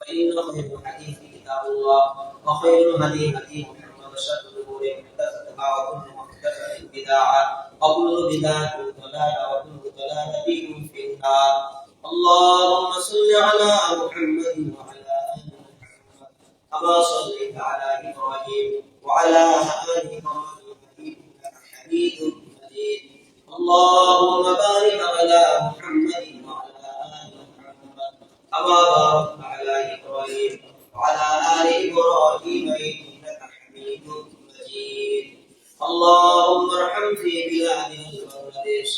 فإن خير الحديث كتاب الله وخير الهدي هدي محمد وشر الأمور محدثاتها وكل محدثة بدعة وكل بدعة ضلالة وكل ضلالة في النار. اللهم صل على محمد وعلى آل محمد كما صليت على إبراهيم وعلى آل إبراهيم إنك حميد مجيد. اللهم إبراهيم وعلى آل إبراهيم إنك حميد مجيد. اللهم ارحم في بلادنا بنغلاديش.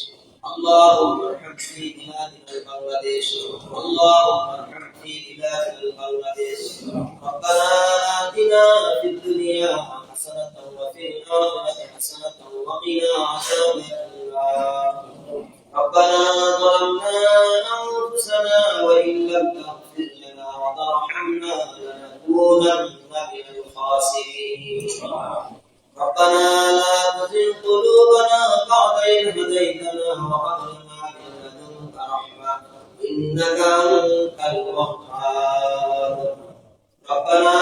اللهم ارحم في بلادنا بنغلاديش. اللهم ارحم في بلادنا بنغلاديش. ربنا آتنا في الدنيا حسنة وفي الآخرة حسنة وقنا عذاب النار. ربنا ظلمنا أنفسنا وإن لم تغفر ربنا لا تزغ قلوبنا بعد إذ هديتنا وهب لنا من لدنك رحمة إنك أنت الوهاب. ربنا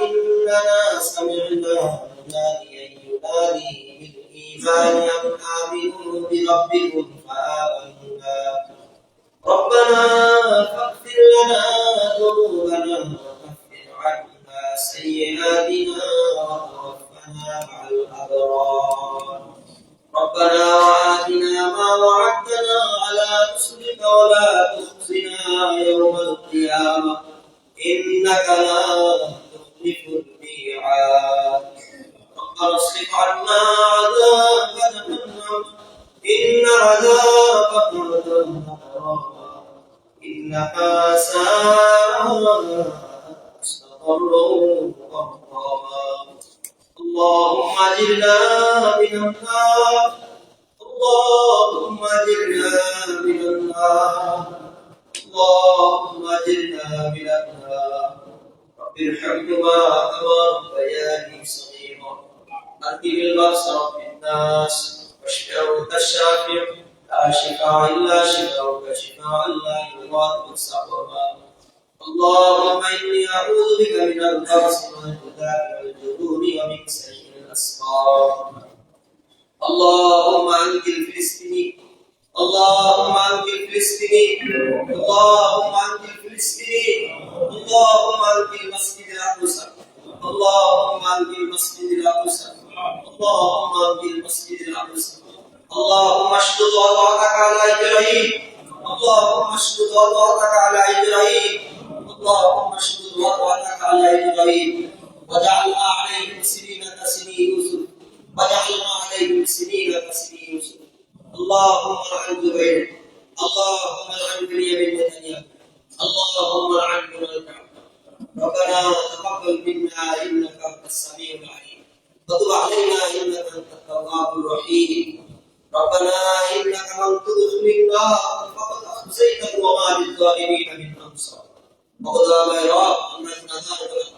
إننا سمعنا مناديا ينادي بالإيمان أن آمنوا بربكم. وتوفنا مع الأبرار ربنا وآتنا ما وعدتنا على رسلك ولا تخزنا يوم القيامة إنك لا تخلف الميعاد ربنا اصرف عنا عذاب جهنم إن عذابها كان غراما إنها ساءت مستقرا ومقاما اللهم أجرنا من النار. اللهم أجرنا من النار. اللهم أجرنا من النار. رب ارحمهما كما ربياني صغيرا. أرجم البأس رب الناس. واشفع أنت الشافع. لا شفاء إلا شفاؤك شفاء لا يغادر سقما اللهم إني أعوذ بك من البأس والجذاب والجنون ومن سيء الأسقام اللهم أنجل فلسطيني اللهم أنجل فلسطيني اللهم أنجل فلسطيني اللهم أنجل مسجد الأقصى. اللهم أنجل مسجد الأقصى. اللهم أنجل مسجد الأقصى. اللهم اشدد وضعك على إبراهيم. اللهم اشدد وضعك على إبراهيم. اللهم اشدد وضعك على إبراهيم. وجعلنا عليهم سنين كسني يوسف. وجعلنا عليهم سنين كسني يوسف. اللهم لعن زبير اللهم لعن بنيامين نتنياهو اللهم لعن بني ربنا تقبل منا إنك أنت السميع العليم. وتب علينا إنك أنت التواب الرحيم. ربنا إنك من تدخل النار فقد أخزيته وما للظالمين من أنصار. وقد أمر انك نذار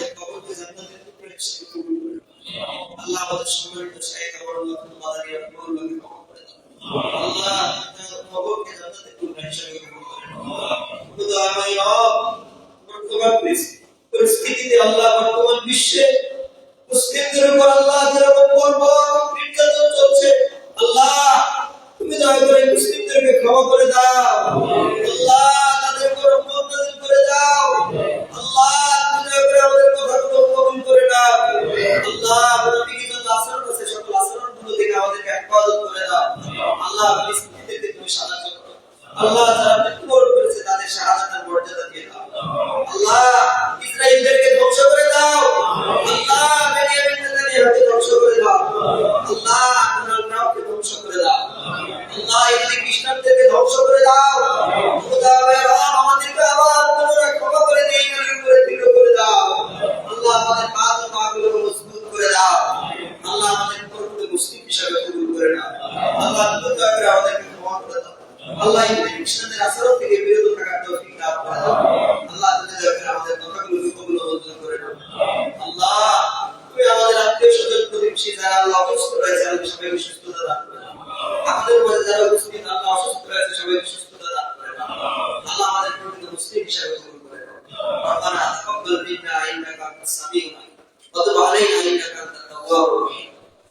আমাদের সময়কে চাহিদা করার লক্ষ্য তোমাদের এই বর্তমান পরিস্থিতিতে আল্লাহ বর্তমান বিশ্বে মুসলিমদের উপর আল্লাহ যেরকম করব আল্লাহ ধ্বংস করে দাও খোদা আমাদেরকে আবার পুনরায় ক্ষমা করে দিয়ে করে দাও। আল্লাহ আমাদের পা ও পা করে দাও। আল্লাহ আমাদের মুসলিম হিসাবে কবুল করে না আল্লাহ